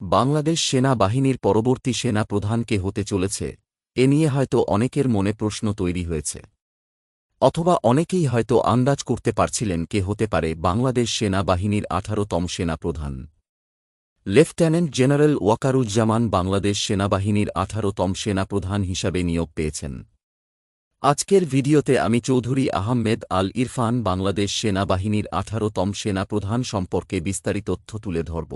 বাংলাদেশ সেনাবাহিনীর পরবর্তী সেনা প্রধানকে হতে চলেছে। এ নিয়ে হয়তো অনেকের মনে প্রশ্ন তৈরি হয়েছে। অথবা অনেকেই হয়তো আন্দাজ করতে পারছিলেন কে হতে পারে বাংলাদেশ সেনাবাহিনীর আঠারোতম সেনাপ্রধান লেফটেন্যান্ট জেনারেল ওয়াকারুজ্জামান বাংলাদেশ সেনাবাহিনীর আঠারোতম সেনাপ্রধান হিসাবে নিয়োগ পেয়েছেন। আজকের ভিডিওতে আমি চৌধুরী আহমেদ আল ইরফান বাংলাদেশ সেনাবাহিনীর আঠারোতম সেনাপ্রধান সম্পর্কে বিস্তারিত তথ্য তুলে ধরব।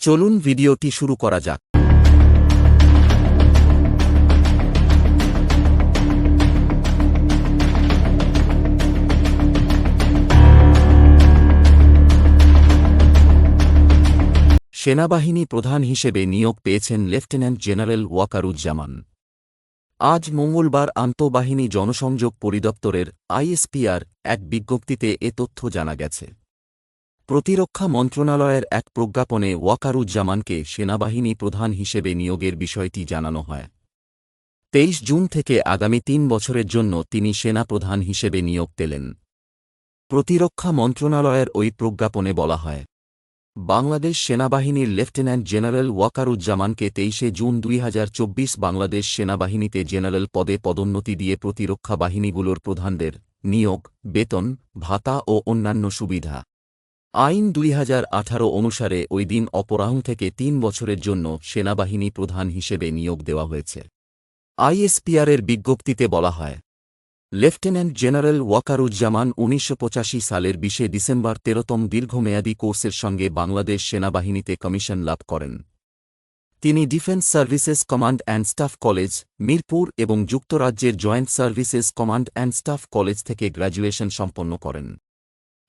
চলুন ভিডিওটি শুরু করা যাক। সেনাবাহিনী প্রধান হিসেবে নিয়োগ পেয়েছেন লেফটেন্যান্ট জেনারেল ওয়াকারুজ্জামান। আজ মঙ্গলবার আন্তঃবাহিনী জনসংযোগ পরিদপ্তরের আইএসপিআর এক বিজ্ঞপ্তিতে এ তথ্য জানা গেছে। প্রতিরক্ষা মন্ত্রণালয়ের এক প্রজ্ঞাপনে ওয়াকারুজ্জামানকে সেনাবাহিনী প্রধান হিসেবে নিয়োগের বিষয়টি জানানো হয়। তেইশ জুন থেকে আগামী তিন বছরের জন্য তিনি সেনা প্রধান হিসেবে নিয়োগ পেলেন। প্রতিরক্ষা মন্ত্রণালয়ের ওই প্রজ্ঞাপনে বলা হয়, বাংলাদেশ সেনাবাহিনীর লেফটেন্যান্ট জেনারেল ওয়াকারুজ্জামানকে তেইশে জুন দুই হাজার চব্বিশ বাংলাদেশ সেনাবাহিনীতে জেনারেল পদে পদোন্নতি দিয়ে প্রতিরক্ষা বাহিনীগুলোর প্রধানদের নিয়োগ, বেতন, ভাতা ও অন্যান্য সুবিধা। আইন দুই হাজার আঠারো অনুসারে ওই দিন অপরাহ্ন থেকে তিন বছরের জন্য সেনাবাহিনী প্রধান হিসেবে নিয়োগ দেওয়া হয়েছে। আইএসপিআরের বিজ্ঞপ্তিতে বলা হয়, লেফটেন্যান্ট জেনারেল ওয়াকারুজ্জামান উনিশশো পঁচাশি সালের বিশে ডিসেম্বর তেরোতম দীর্ঘমেয়াদী কোর্সের সঙ্গে বাংলাদেশ সেনাবাহিনীতে কমিশন লাভ করেন। তিনি defence services command and staff college, Mirpur এবং যুক্তরাজ্যের joint services command and staff college থেকে গ্র্যাজুয়েশন সম্পন্ন করেন।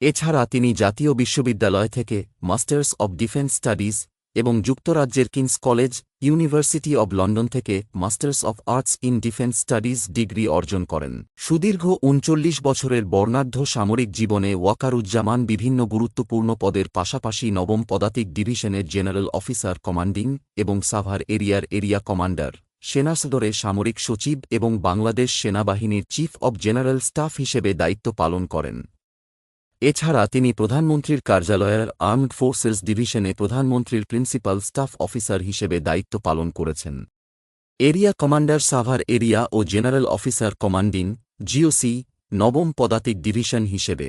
এছাড়া তিনি জাতীয় বিশ্ববিদ্যালয় থেকে মাস্টার্স অব ডিফেন্স স্টাডিজ এবং যুক্তরাজ্যের King's college, university of London থেকে masters of arts in defence studies degree অর্জন করেন। সুদীর্ঘ উনচল্লিশ বছরের বর্ণাঢ্য সামরিক জীবনে ওয়াকারুজ্জামান বিভিন্ন গুরুত্বপূর্ণ পদের পাশাপাশি নবম পদাতিক ডিভিশনের জেনারেল অফিসার কমান্ডিং এবং সাভার এরিয়ার এরিয়া কমান্ডার, সেনাসদরে সামরিক সচিব এবং বাংলাদেশ সেনাবাহিনীর চিফ অব জেনারেল স্টাফ হিসেবে দায়িত্ব পালন করেন। এছাড়া তিনি প্রধানমন্ত্রীর কার্যালয়ের আর্মড ফোর্সেস ডিভিশনে প্রধানমন্ত্রীর প্রিন্সিপাল স্টাফ অফিসার হিসেবে দায়িত্ব পালন করেছেন। এরিয়া কমান্ডার সাভার এরিয়া ও জেনারেল অফিসার কমান্ডিং, জিওসি, নবম পদাতিক ডিভিশন হিসেবে।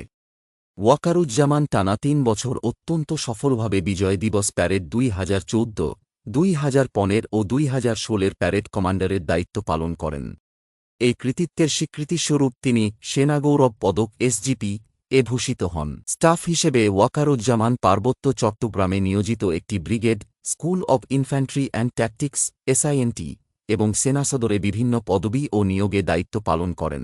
ওয়াকারুজ্জামান টানা তিন বছর অত্যন্ত সফলভাবে বিজয় দিবস প্যারেড দুই হাজার চৌদ্দ, দুই হাজার পনেরো ও দুই হাজার ষোলের প্যারেড কমান্ডারের দায়িত্ব পালন করেন। এই কৃতিত্বের স্বীকৃতিস্বরূপ তিনি সেনাগৌরব পদক এসজিপি এ ভূষিত হন। স্টাফ হিসেবে ওয়াকারুজ্জামান পার্বত্য চট্টগ্রামে নিয়োজিত একটি brigade, school of infantry and tactics SINT এবং সেনাসদরে বিভিন্ন পদবি ও নিয়োগে দায়িত্ব পালন করেন।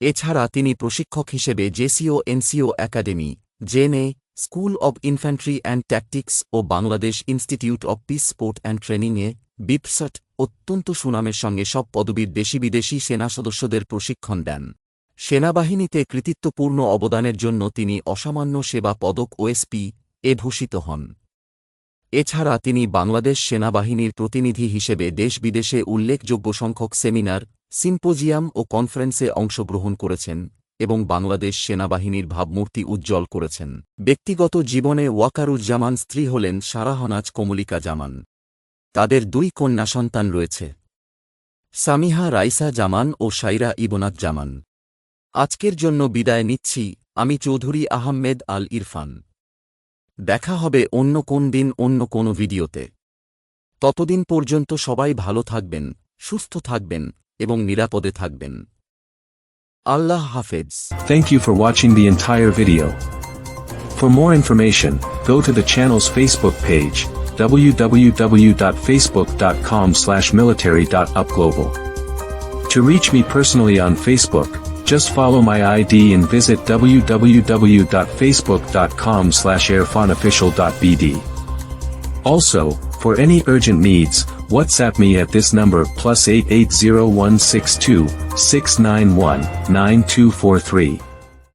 এছাড়া তিনি প্রশিক্ষক হিসেবে জেসিও এনসিও একাডেমি জেনে school of infantry and tactics O Bangladesh institute of peace support and ট্রেনিংয়ে বিপসট অত্যন্ত সুনামের সঙ্গে সব পদবীর দেশি বিদেশি সেনা সদস্যদের প্রশিক্ষণ দেন। সেনাবাহিনীতে কৃতিত্বপূর্ণ অবদানের জন্য তিনি অসামান্য সেবা পদক ওএসপি এ ভূষিত হন। এছাড়া তিনি বাংলাদেশ সেনাবাহিনীর প্রতিনিধি হিসেবে দেশ বিদেশে উল্লেখযোগ্য সংখ্যক সেমিনার, সিম্পোজিয়াম ও কনফারেন্সে অংশগ্রহণ করেছেন এবং বাংলাদেশ সেনাবাহিনীর ভাবমূর্তি উজ্জ্বল করেছেন। ব্যক্তিগত জীবনে ওয়াকারুজ্জামান স্ত্রী হলেন সারাহনাজ কমলিকা জামান তাদের দুই কন্যা সন্তান রয়েছে। সামিহা রাইসা জামান ও সাইরা ইবনাত জামান। আজকের জন্য বিদায় নিচ্ছি, আমি চৌধুরী আহমেদ আল ইরফান। দেখা হবে অন্য কোন দিন অন্য কোনো ভিডিওতে। ততদিন পর্যন্ত সবাই ভালো থাকবেন, সুস্থ থাকবেন এবং নিরাপদে থাকবেন। আল্লাহ হাফেজ। Thank you for watching the entire video for more information go to the channel's Facebook page www.facebook.com/military.upglobal to reach me personally on facebook just follow my ID and visit www.facebook.com slash airfonofficial.bd. Also, for any urgent needs, WhatsApp me at this number plus 880162 691 9243.